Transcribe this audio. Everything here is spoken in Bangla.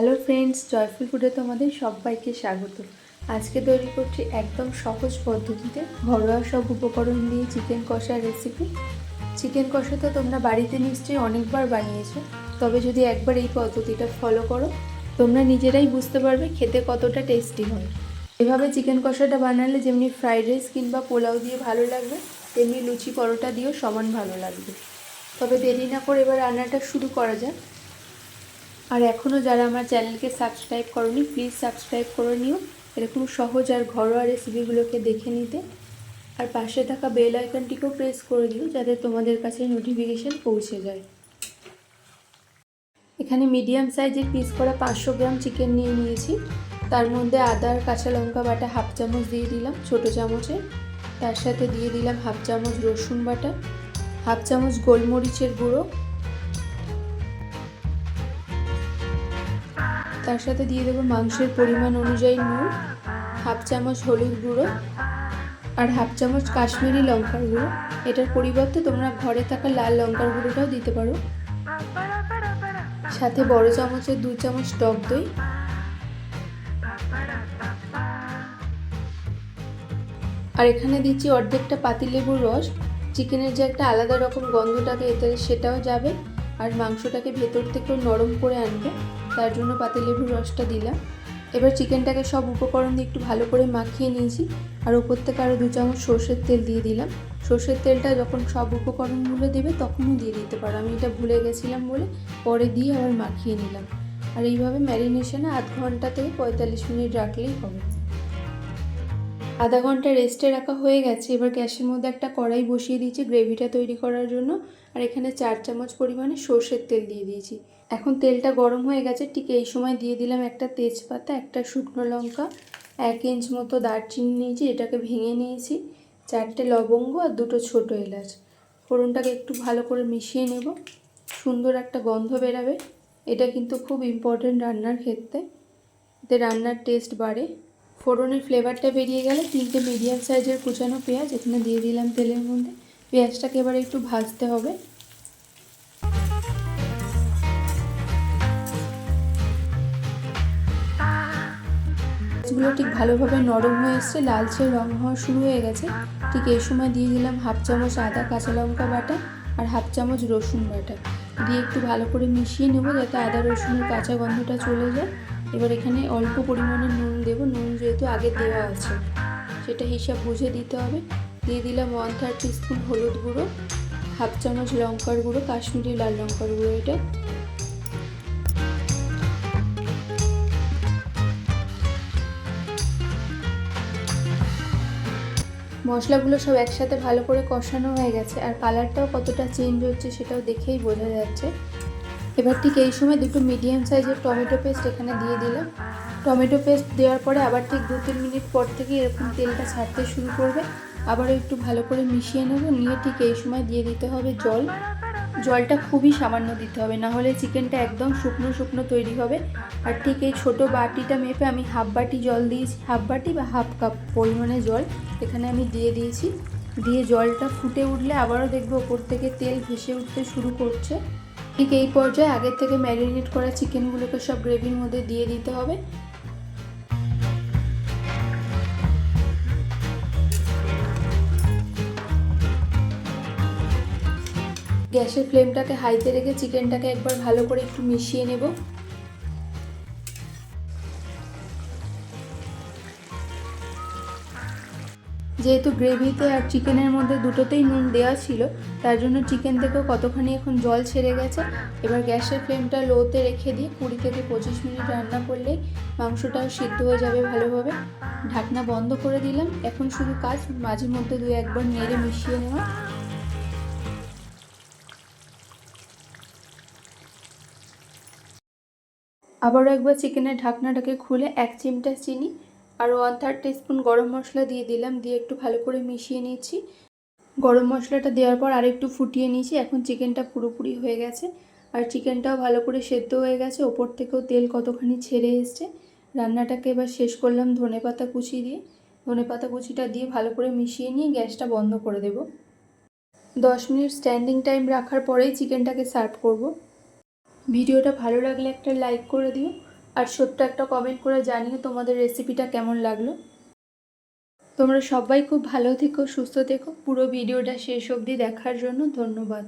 হ্যালো ফ্রেন্ডস জয়ফুল ফুডে তোমাদের সবাইকে স্বাগত। আজকে তৈরি করছি একদম সহজ পদ্ধতিতে ঘরোয়া সব উপকরণ দিয়ে চিকেন কষার রেসিপি চিকেন কষা তো তোমরা বাড়িতে নিশ্চয়ই অনেকবার বানিয়েছো, তবে যদি একবার এই পদ্ধতিটা ফলো করো, তোমরা নিজেরাই বুঝতে পারবে খেতে কতটা টেস্টি হয়। এভাবে চিকেন কষাটা বানালে যেমনি ফ্রাইড রাইস কিংবা পোলাও দিয়ে ভালো লাগবে, তেমনি লুচি পরোটা দিয়েও সমান ভালো লাগবে। তবে দেরি না করে এবার রান্নাটা শুরু করা যাক। আর এখনও যারা আমার চ্যানেলকে সাবস্ক্রাইব করনি প্লিজ সাবস্ক্রাইব করে নিও। এরকম সহজ আর ঘরোয়া রেসিপিগুলোকে দেখে নিতে। আর পাশে থাকা বেল আইকনটিকেও প্রেস করে দিও, যাতে তোমাদের কাছে নোটিফিকেশান পৌঁছে যায়। এখানে মিডিয়াম সাইজের পিস করা পাঁচশো গ্রাম চিকেন নিয়ে নিয়েছি। তার মধ্যে আদা আর কাঁচা লঙ্কা বাটা হাফ চামচ দিয়ে দিলাম ছোটো চামচে। তার সাথে দিয়ে দিলাম হাফ চামচ রসুন বাটা হাফ চামচ গোলমরিচের গুঁড়ো তার সাথে দিয়ে দেবো মাংসের পরিমাণ অনুযায়ী নুন, হাফ চামচ হলুদ গুঁড়ো আর হাফ চামচ কাশ্মীরি লঙ্কার গুঁড়ো। এটার পরিবর্তে তোমরা ঘরে থাকা লাল লঙ্কার গুঁড়োটাও দিতে পারো। সাথে বড় চামচের দু চামচ টক দই। আর এখানে দিচ্ছি অর্ধেকটা পাতিলেবুর রস। চিকেনের যে একটা আলাদা রকম গন্ধটাকে এতে সেটাও যাবে। আর মাংসটাকে ভেতর থেকেও নরম করে আনবে। তার জন্য পাতিলেবুর রসটা দিলাম। এবার চিকেনটাকে সব উপকরণ দিয়ে একটু ভালো করে মাখিয়ে নিয়েছি আর ওপর থেকে আরও দু চামচ সর্ষের তেল দিয়ে দিলাম। সর্ষের তেলটা যখন সব উপকরণগুলো দেবে তখনও দিয়ে দিতে পারো। আমি এটা ভুলে গেছিলাম বলে পরে দিয়ে আবার মাখিয়ে নিলাম। আর এইভাবে ম্যারিনেশনে আধ ঘণ্টা থেকে পঁয়তাল্লিশ মিনিট রাখলেই হবে। আধা ঘণ্টা রেস্টে রাখা হয়ে গেছে। এবার গ্যাসের মধ্যে একটা কড়াই বসিয়ে দিয়েছি গ্রেভিটা তৈরি করার জন্য। আর এখানে চার চামচ পরিমাণে সর্ষের তেল দিয়ে দিয়েছি। এখন তেলটা গরম হয়ে গেছে, ঠিক এই সময় দিয়ে দিলাম একটা তেজপাতা, একটা শুকনো লঙ্কা, এক ইঞ্চ মতো দারচিনি নিয়েছি, এটাকে ভেঙে নিয়েছি, চারটে লবঙ্গ আর দুটো ছোটো এলাচ। ফোড়নটাকে একটু ভালো করে মিশিয়ে নেব, সুন্দর একটা গন্ধ বেরাবে। এটা কিন্তু খুব ইম্পর্টেন্ট রান্নার ক্ষেত্রে। এতে রান্নার টেস্ট বাড়ে। ফোড়নের ফ্লেভারটা বেরিয়ে গেলে তিনটে মিডিয়াম সাইজের কুচানো পেঁয়াজ, এখানে দিয়ে দিলাম তেলের মধ্যে। পেঁয়াজটাকে এবার একটু ভাজতে হবে। মাছগুলো ঠিক ভালোভাবে নরম হয়ে এসছে, লালচে রং হওয়া শুরু হয়ে গেছে। ঠিক এই সময় দিয়ে দিলাম হাফ চামচ আদা কাঁচা লঙ্কা বাটা আর হাফ চামচ রসুন বাটা। দিয়ে একটু ভালো করে মিশিয়ে নেব যাতে আদা, রসুনের কাঁচা গন্ধটা চলে যায়। এবার এখানে অল্প পরিমাণে নুন দেবো। নুন যেহেতু আগে দেওয়া আছে, সেটা হিসাব বুঝে দিতে হবে। দিয়ে দিলাম ওয়ান থার্ড স্পুন হলুদ গুঁড়ো, হাফ চামচ লঙ্কার গুঁড়ো, কাশ্মীরি লাল লঙ্কার গুঁড়ো এটা। মশলাগুলো সব একসাথে ভালো করে কষানো হয়ে গেছে, আর কালারটাও কতটা চেঞ্জ হচ্ছে সেটাও দেখেই বোঝা যাচ্ছে। এবার ঠিক এই সময় দুটো মিডিয়াম সাইজের টমেটো পেস্ট এখানে দিয়ে দিলাম। টমেটো পেস্ট দেওয়ার পরে আবার ঠিক দু তিন মিনিট পর থেকে এরকম তেলটা ছাড়তে শুরু করবে। আবারও একটু ভালো করে মিশিয়ে নেব, নিয়ে ঠিক এই সময় দিয়ে দিতে হবে জল। জলটা খুবই সামান্য দিতে হবে না হলে চিকেনটা একদম শুকনো শুকনো তৈরি হবে। আর ঠিক এই ছোটো বাটিটা মেপে আমি হাফ বাটি জল দিয়েছি। হাফ বাটি বা হাফ কাপ পরিমাণে জল এখানে আমি দিয়ে দিয়েছি। দিয়ে জলটা ফুটে উঠলে আবারও দেখব ওপর থেকে তেল ভেসে উঠতে শুরু করছে। ঠিক এই পর্যায়ে আগের থেকে ম্যারিনেট করা চিকেনগুলোকে সব গ্রেভির মধ্যে দিয়ে দিতে হবে। গ্যাসের ফ্লেমটাকে হাইতে রেখে চিকেনটাকে একবার ভালো করে একটু মিশিয়ে নেব। যেহেতু গ্রেভিতে আর চিকেনের মধ্যে দুটোতেই নুন দেওয়া ছিল, তার জন্য চিকেন থেকেও কতখানি এখন জল ছেড়ে গেছে, এবার গ্যাসের ফ্লেমটা লোতে রেখে দিয়ে কুড়ি থেকে পঁচিশ মিনিট রান্না করলেই মাংসটাও সিদ্ধ হয়ে যাবে ভালোভাবে। ঢাকনা বন্ধ করে দিলাম, এখন শুধু কাজ মাঝে মধ্যে দু একবার নেড়ে মিশিয়ে নেওয়া। আবারও একবার চিকেনের ঢাকনাটাকে খুলে এক চিমটা চিনি আর ওয়ান থার্ড স্পুন গরম মশলা দিয়ে দিলাম, দিয়ে একটু ভালো করে মিশিয়ে নিয়েছি। গরম মশলাটা দেওয়ার পর আরেকটু ফুটিয়ে নিয়েছি, এখন চিকেনটা পুরোপুরি হয়ে গেছে। আর চিকেনটাও ভালো করে সেদ্ধ হয়ে গেছে, ওপর থেকেও তেল কতখানি ছেড়ে এসছে। রান্নাটাকে এবার শেষ করলাম ধনে পাতা কুচি দিয়ে। ধনে পাতা কুচিটা দিয়ে ভালো করে মিশিয়ে নিয়ে গ্যাসটা বন্ধ করে দেব। দশ মিনিট স্ট্যান্ডিং টাইম রাখার পরেই চিকেনটাকে সার্ভ করব। ভিডিওটা ভালো লাগলে একটা লাইক করে দিও। আর ছোট্ট একটা কমেন্ট করে জানিয়ে তোমাদের রেসিপিটা কেমন লাগল। তোমরা সবাই খুব ভালো থেকো, সুস্থ থেকো। পুরো ভিডিওটা শেষ অবধি দেখার জন্য ধন্যবাদ।